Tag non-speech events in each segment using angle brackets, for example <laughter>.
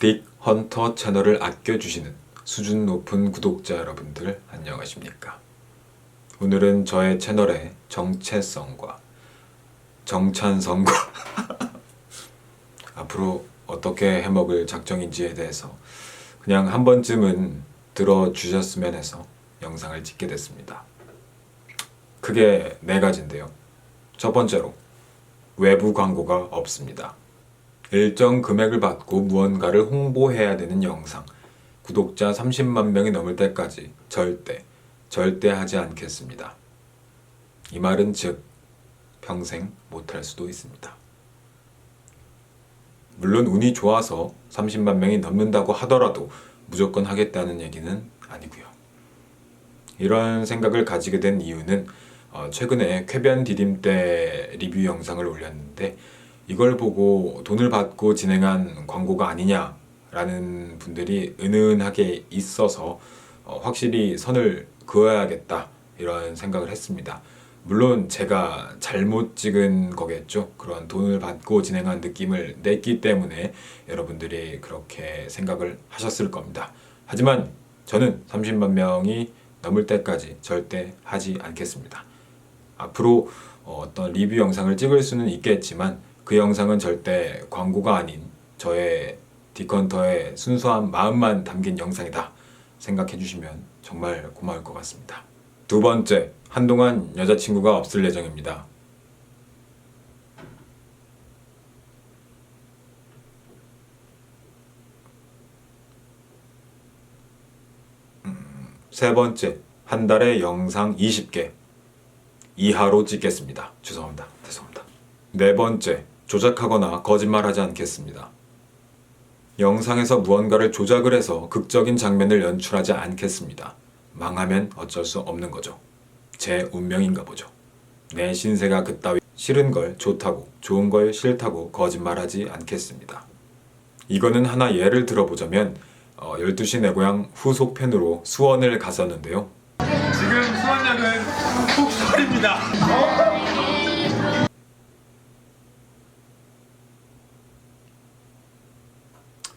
딕 헌터 채널을 아껴주시는 수준 높은 구독자 여러분들 안녕하십니까? 오늘은 저의 채널의 정체성과 정찬성과 <laughs> 앞으로 어떻게 해먹을 작정인지에 대해서 그냥 한 번쯤은 들어주셨으면 해서 영상을 찍게 됐습니다. 크게 네 가지인데요. 첫 번째로 외부 광고가 없습니다. 일정 금액을 받고 무언가를 홍보해야 되는 영상. 구독자 30만 명이 넘을 때까지 절대, 절대 하지 않겠습니다. 이 말은 즉, 평생 못할 수도 있습니다. 물론 운이 좋아서 30만 명이 넘는다고 하더라도 무조건 하겠다는 얘기는 아니고요. 이런 생각을 가지게 된 이유는 어, 최근에 쾌변 디딤 때 리뷰 영상을 올렸는데 이걸 보고 돈을 받고 진행한 광고가 아니냐라는 분들이 은은하게 있어서 어, 확실히 선을 그어야겠다 이런 생각을 했습니다. 물론 제가 잘못 찍은 거겠죠. 그런 돈을 받고 진행한 느낌을 냈기 때문에 여러분들이 그렇게 생각을 하셨을 겁니다. 하지만 저는 30만 명이 넘을 때까지 절대 하지 않겠습니다. 앞으로 어, 어떤 리뷰 영상을 찍을 수는 있겠지만 그 영상은 절대 광고가 아닌 저의 디컨터의 순수한 마음만 담긴 영상이다 생각해 주시면 정말 고마울 것 같습니다. 두 번째, 한동안 여자친구가 없을 예정입니다. 음, 세 번째, 한 달에 영상 20개 이하로 찍겠습니다. 죄송합니다. 죄송합니다. 네 번째, 조작하거나 거짓말하지 않겠습니다. 영상에서 무언가를 조작을 해서 극적인 장면을 연출하지 않겠습니다. 망하면 어쩔 수 없는 거죠. 제 운명인가 보죠. 내 신세가 그따위 싫은 걸 좋다고 좋은 걸 싫다고 거짓말하지 않겠습니다. 이거는 하나 예를 들어보자면 어, 12시 내 고향 후속편으로 수원을 갔었는데요. 지금 수원역은 폭설입니다.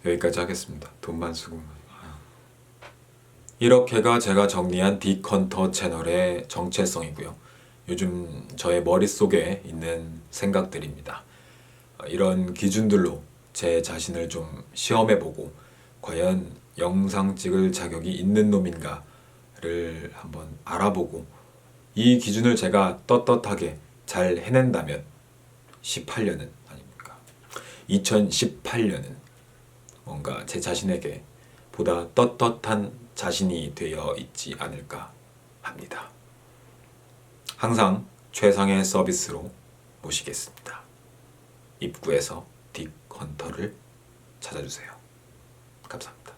여기까지 하겠습니다. 돈만 수고만. 이렇게가 제가 정리한 디컨터 채널의 정체성이고요. 요즘 저의 머릿속에 있는 생각들입니다. 어, 이런 기준들로 제 자신을 좀 시험해보고 과연 영상 찍을 자격이 있는 놈인가를 한번 알아보고 이 기준을 제가 떳떳하게 잘 해낸다면 18년은 아닙니까? 2018년은 뭔가 제 자신에게 보다 떳떳한 자신이 되어 있지 않을까 합니다. 항상 최상의 서비스로 모시겠습니다. 입구에서 딕 헌터를 찾아주세요. 감사합니다.